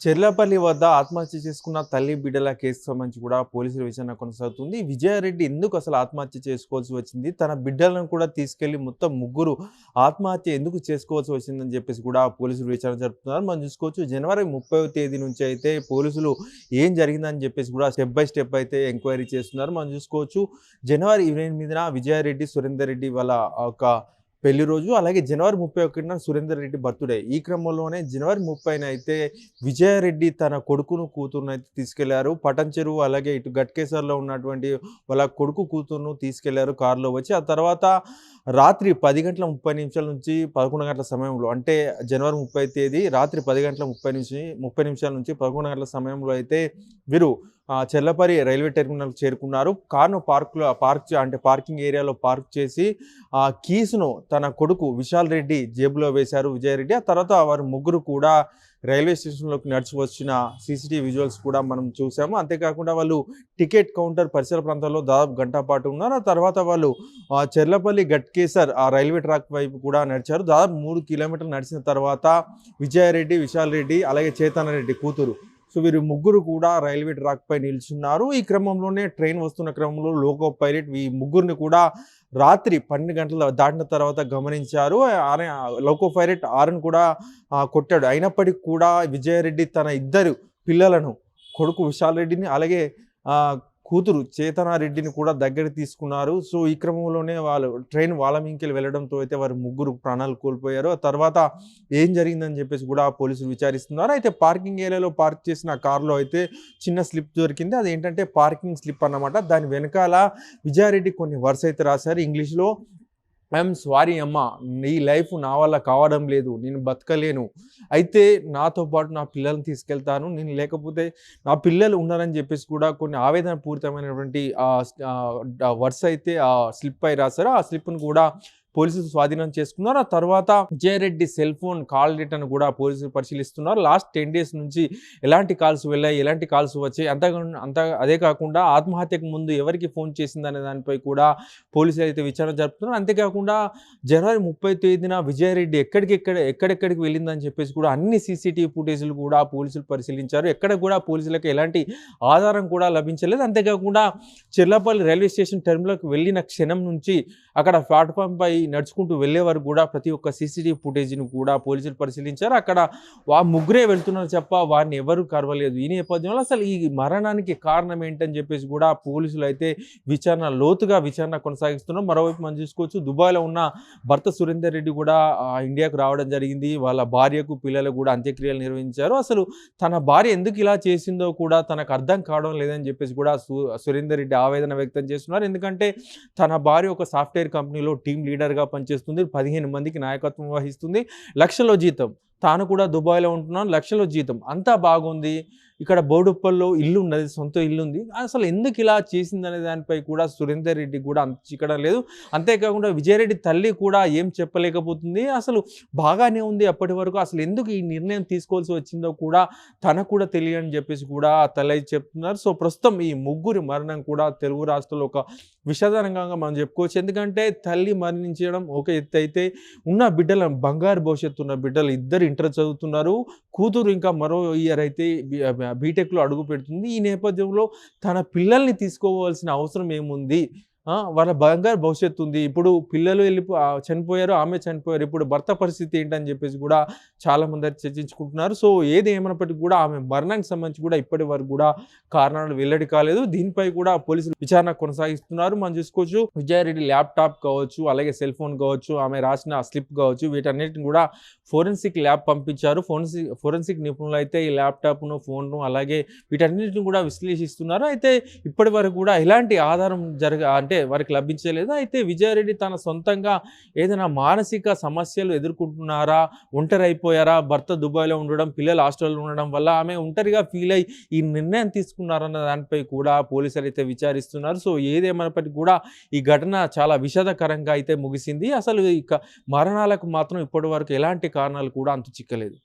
చెర్లపల్లి వద్ద ఆత్మహత్య చేసుకున్న తల్లి బిడ్డల కేసు సంబంధించి కూడా పోలీసుల విచారణ కొనసాగుతుంది. విజయారెడ్డి ఎందుకు అసలు ఆత్మహత్య చేసుకోవాల్సి వచ్చింది? తన బిడ్డలను కూడా తీసుకెళ్ళి మొత్తం ముగ్గురు ఆత్మహత్య ఎందుకు చేసుకోవాల్సి వచ్చిందని చెప్పేసి కూడా పోలీసులు విచారణ జరుపుతున్నారు. మనం చూసుకోవచ్చు జనవరి ముప్పై తేదీ నుంచి అయితే పోలీసులు ఏం జరిగిందని చెప్పేసి కూడా స్టెప్ బై స్టెప్ అయితే ఎంక్వైరీ చేస్తున్నారు. మనం చూసుకోవచ్చు జనవరి ఇరవై ఎనిమిదిన విజయారెడ్డి సురేందర్ రెడ్డి వాళ్ళ ఒక పెళ్ళి రోజు అలాగే జనవరి ముప్పై ఒకటిన సురేందర్ రెడ్డి బర్త్డే. ఈ క్రమంలోనే జనవరి ముప్పైన అయితే విజయారెడ్డి తన కొడుకును కూతురును అయితే తీసుకెళ్ళారు. పటన్ చెరువు అలాగే ఇటు గట్కేసర్లో ఉన్నటువంటి వాళ్ళ కొడుకు కూతురును తీసుకెళ్ళారు కారులో వచ్చి. ఆ తర్వాత రాత్రి పది గంటల ముప్పై నిమిషాల నుంచి పదకొండు గంటల సమయంలో అంటే జనవరి ముప్పై తేదీ రాత్రి పది గంటల ముప్పై నుంచి ముప్పై నిమిషాల నుంచి పదకొండు గంటల సమయంలో అయితే వీరు చెల్లపరి చెర్లపల్లి రైల్వే టెర్మినల్ చేరుకున్నారు. కార్ను పార్క్లో పార్క్ అంటే పార్కింగ్ ఏరియాలో పార్క్ చేసి ఆ కీస్ను తన కొడుకు విశాల్ రెడ్డి జేబులో వేశారు విజయరెడ్డి. ఆ తర్వాత వారు ముగ్గురు కూడా రైల్వే స్టేషన్లోకి నడిచి వచ్చిన సీసీటీవీ విజువల్స్ కూడా మనం చూసాము. అంతేకాకుండా వాళ్ళు టికెట్ కౌంటర్ పరిసర ప్రాంతాల్లో దాదాపు గంట పాటు ఉన్నారు. ఆ తర్వాత వాళ్ళు చెర్లపల్లి గట్కేసర్ ఆ రైల్వే ట్రాక్ వైపు కూడా నడిచారు. దాదాపు మూడు కిలోమీటర్లు నడిచిన తర్వాత విజయారెడ్డి విశాల్ రెడ్డి అలాగే చేతన రెడ్డి కూతురు సో వీరు ముగ్గురు కూడా రైల్వే ట్రాక్ పై నిల్చున్నారు. ఈ క్రమంలోనే ట్రైన్ వస్తున్న క్రమంలో లోకో పైలట్ ఈ ముగ్గురిని కూడా రాత్రి పన్నెండు గంటల దాటిన తర్వాత గమనించారు. ఆరె లోకో పైలట్ ఆరన్ కూడా కొట్టాడు. అయినప్పటికీ కూడా విజయారెడ్డి తన ఇద్దరు పిల్లలను కొడుకు విశాల్ రెడ్డిని అలాగే కూతురు చేతనారెడ్డిని కూడా దగ్గర తీసుకున్నారు. సో ఈ క్రమంలోనే వాళ్ళు ట్రైన్ వాలమింకెళ్ళి వెళ్ళడంతో అయితే వారు ముగ్గురు ప్రాణాలు కోల్పోయారు. ఆ తర్వాత ఏం జరిగిందని చెప్పేసి కూడా పోలీసులు విచారిస్తున్నారు. అయితే పార్కింగ్ ఏరియాలో పార్క్ చేసిన కార్లో అయితే చిన్న స్లిప్ దొరికింది. అది ఏంటంటే పార్కింగ్ స్లిప్ అన్నమాట. దాని వెనకాల విజయారెడ్డి కొన్ని వర్స్ అయితే రాశారు. ఇంగ్లీష్లో ఐఎమ్ సారీ అమ్మ నీ లైఫ్ నా వల్ల కావడం లేదు నేను బతకలేను. అయితే నాతో పాటు నా పిల్లల్ని తీసుకెళ్తాను నేను లేకపోతే నా పిల్లలు ఉన్నారని చెప్పేసి కూడా కొన్ని ఆవేదన పూరితమైనటువంటి వర్స్ అయితే ఆ స్లిప్ అయి రాశారు. ఆ స్లిప్ను కూడా పోలీసులు స్వాధీనం చేసుకున్నారు. ఆ తర్వాత Vijayareddy cell phone call return కూడా పోలీసులు పరిశీలిస్తున్నారు. లాస్ట్ టెన్ డేస్ నుంచి ఎలాంటి కాల్స్ వెళ్ళాయి ఎలాంటి కాల్స్ వచ్చాయి అంత అంత అదే కాకుండా ఆత్మహత్యకు ముందు ఎవరికి ఫోన్ చేసిందనే దానిపై కూడా పోలీసులు అయితే విచారణ జరుపుతున్నారు. అంతేకాకుండా జనవరి ముప్పై తేదీన విజయారెడ్డి ఎక్కడికెక్కడ ఎక్కడెక్కడికి వెళ్ళిందని చెప్పేసి కూడా అన్ని సీసీటీవీ ఫుటేజ్లు కూడా పోలీసులు పరిశీలించారు. ఎక్కడ కూడా పోలీసులకు ఎలాంటి ఆధారం కూడా లభించలేదు. అంతేకాకుండా చెర్లపల్లి రైల్వే స్టేషన్ టెర్మినల్కి వెళ్ళిన క్షణం నుంచి అక్కడ ప్లాట్ఫామ్పై నడుచుకుంటూ వెళ్ళే వరకు కూడా ప్రతి ఒక్క సీసీటీవీ ఫుటేజ్ను కూడా పోలీసులు పరిశీలించారు. అక్కడ వా ముగ్గురే వెళ్తున్నారు చెప్ప వారిని ఎవరు కరవలేదు ఈ నేపథ్యంలో అసలు ఈ మరణానికి కారణం ఏంటని చెప్పేసి కూడా పోలీసులు అయితే విచారణ లోతుగా విచారణ కొనసాగిస్తున్నారు. మరోవైపు మనం చూసుకోవచ్చు దుబాయ్లో ఉన్న భర్త సురేందర్ రెడ్డి కూడా ఇండియాకు రావడం జరిగింది. వాళ్ళ భార్యకు పిల్లలకు కూడా అంత్యక్రియలు నిర్వహించారు. అసలు తన భార్య ఎందుకు ఇలా చేసిందో కూడా తనకు అర్థం కావడం లేదని చెప్పేసి కూడా సు సురేందర్ రెడ్డి ఆవేదన వ్యక్తం చేస్తున్నారు. ఎందుకంటే తన భార్య ఒక సాఫ్ట్వేర్ కంపెనీలో టీం లీడర్గా పనిచేస్తుంది పదిహేను మందికి నాయకత్వం వహిస్తుంది లక్షలో జీతం. తాను కూడా దుబాయ్లో ఉంటున్నాను లక్షలో జీతం. అంతా బాగుంది. ఇక్కడ బోడుప్పల్లో ఇల్లు ఉన్నది సొంత ఇల్లు ఉంది అసలు ఎందుకు ఇలా చేసిందనే దానిపై కూడా సురేందర్ రెడ్డి కూడా చిక్కడం లేదు. అంతేకాకుండా విజయరెడ్డి తల్లి కూడా ఏం చెప్పలేకపోతుంది. అసలు బాగానే ఉంది అప్పటి వరకు. అసలు ఎందుకు ఈ నిర్ణయం తీసుకోవాల్సి వచ్చిందో కూడా తనకు కూడా తెలియని చెప్పేసి కూడా తల్లి చెప్తున్నారు. సో ప్రస్తుతం ఈ ముగ్గురి మరణం కూడా తెలుగు రాష్ట్రంలో ఒక విషాదరంగంగా మనం చెప్పుకోవచ్చు. ఎందుకంటే తల్లి మరణించడం ఒక ఎత్తు అయితే ఉన్న బిడ్డల బంగారు భవిష్యత్తు ఉన్న బిడ్డలు ఇద్దరు ఇంటర్ చదువుతున్నారు కూతురు ఇంకా మరో ఇయర్ అయితే బీటెక్లో అడుగు పెడుతుంది ఈ నేపథ్యంలో తన పిల్లల్ని తీసుకోవాల్సిన అవసరం ఏముంది వాళ్ళ బంగారు భవిష్యత్తు ఉంది. ఇప్పుడు పిల్లలు వెళ్ళిపో చనిపోయారు ఆమె చనిపోయారు. ఇప్పుడు భర్త పరిస్థితి ఏంటని చెప్పేసి కూడా చాలామంది చర్చించుకుంటున్నారు. సో ఏది ఏమైనప్పటికీ కూడా ఆమె మరణానికి సంబంధించి కూడా ఇప్పటి వరకు కూడా కారణాలు వెల్లడి కాలేదు. దీనిపై కూడా పోలీసులు విచారణ కొనసాగిస్తున్నారు. మనం చూసుకోవచ్చు విజయారెడ్డి ల్యాప్టాప్ కావచ్చు అలాగే సెల్ ఫోన్ కావచ్చు ఆమె రాసిన స్లిప్ కావచ్చు వీటన్నిటిని కూడా ఫోరెన్సిక్ ల్యాబ్ పంపించారు. ఫోరెన్సిక్ ఫోరెన్సిక్ నిపుణులు అయితే ఈ ల్యాప్టాప్ను ఫోన్ను అలాగే వీటన్నిటిని కూడా విశ్లేషిస్తున్నారు. అయితే ఇప్పటి వరకు కూడా ఎలాంటి ఆధారం జరగ అంటే వారికి లభించలేదు అయితే విజయారెడ్డి తన సొంతంగా ఏదైనా మానసిక సమస్యలు ఎదుర్కొంటున్నారా? ఒంటరి అయిపోయారా భర్త దుబాయ్లో ఉండడం పిల్లలు హాస్టల్లో ఉండడం వల్ల ఆమె ఒంటరిగా ఫీల్ అయ్యి ఈ నిర్ణయం తీసుకున్నారన్న దానిపై కూడా పోలీసులు అయితే విచారిస్తున్నారు. సో ఏదేమైనప్పటికీ కూడా ఈ ఘటన చాలా విషాదకరంగా అయితే ముగిసింది. అసలు ఇక మరణాలకు మాత్రం ఇప్పటి వరకు ఎలాంటి కారణాలు కూడా అంతు చిక్కలేదు.